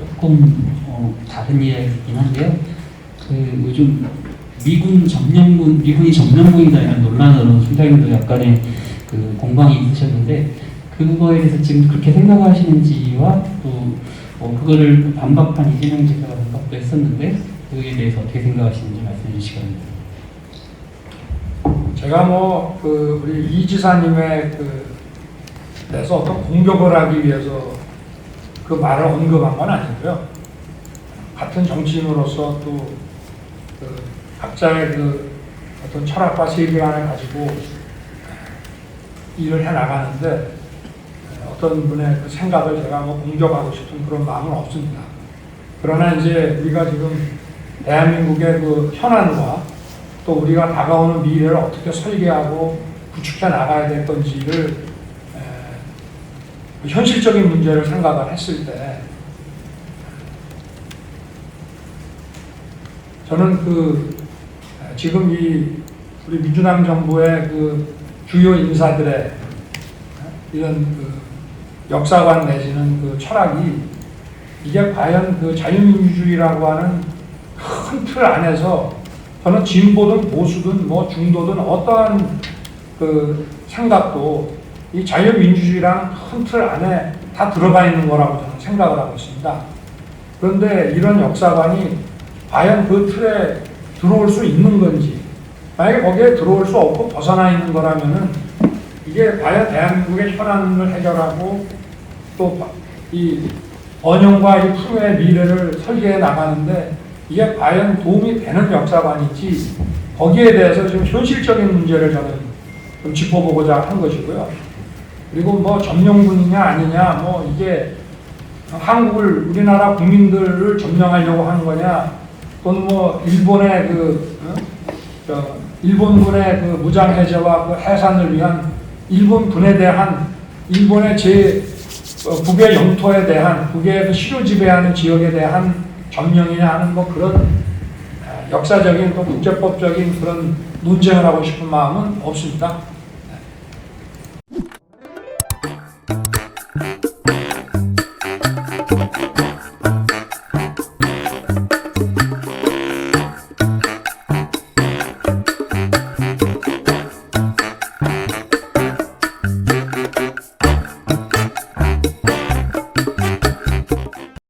조금 어, 다른 이야기이긴 한데요. 그 요즘 미군 점령군 미군이 점령군이다 이런 논란으로 총장님도 약간의 그 공방이 있으셨는데 그거에 대해서 지금 그렇게 생각하시는지와 또 어, 그거를 반박한 이재명 지사가 반박도 했었는데 그에 대해서 어떻게 생각하시는지 말씀해 주시기 바랍니다. 제가 뭐 그 우리 이 지사님의 그 내서 어떤 공격을 하기 위해서 그 말을 언급한 건 아니고요. 같은 정치인으로서 또 그 각자의 그 어떤 철학과 세계관을 가지고 일을 해 나가는데 어떤 분의 그 생각을 제가 뭐 공격하고 싶은 그런 마음은 없습니다. 그러나 이제 우리가 지금 대한민국의 그 현안과 또 우리가 다가오는 미래를 어떻게 설계하고 구축해 나가야 될 건지를 현실적인 문제를 생각을 했을 때 저는 그 에, 지금 이 우리 민주당 정부의 그 주요 인사들의 에, 이런 그 역사관 내지는 그 철학이 이게 과연 그 자유민주주의라고 하는 큰 틀 안에서 저는 진보든 보수든 뭐 중도든 어떠한 그 생각도 이 자유민주주의라는 큰틀 안에 다 들어가 있는 거라고 저는 생각을 하고 있습니다. 그런데 이런 역사관이 과연 그 틀에 들어올 수 있는 건지, 만약에 거기에 들어올 수 없고 벗어나 있는 거라면은 이게 과연 대한민국의 현안을 해결하고 또 이 번영과 이 풍요의 미래를 설계해 나가는데 이게 과연 도움이 되는 역사관인지 거기에 대해서 좀 현실적인 문제를 저는 좀 짚어보고자 한 것이고요. 그리고 뭐 점령군이냐 아니냐 뭐 이게 한국을 우리나라 국민들을 점령하려고 하는 거냐 또는 뭐 일본의 그 어? 저 일본군의 그 무장 해제와 그 해산을 위한 일본군에 대한 일본의 제 어, 북의 영토에 대한 북의 그 실효 지배하는 지역에 대한 점령이냐 하는 뭐 그런 아, 역사적인 또 국제법적인 그런 논쟁을 하고 싶은 마음은 없습니다.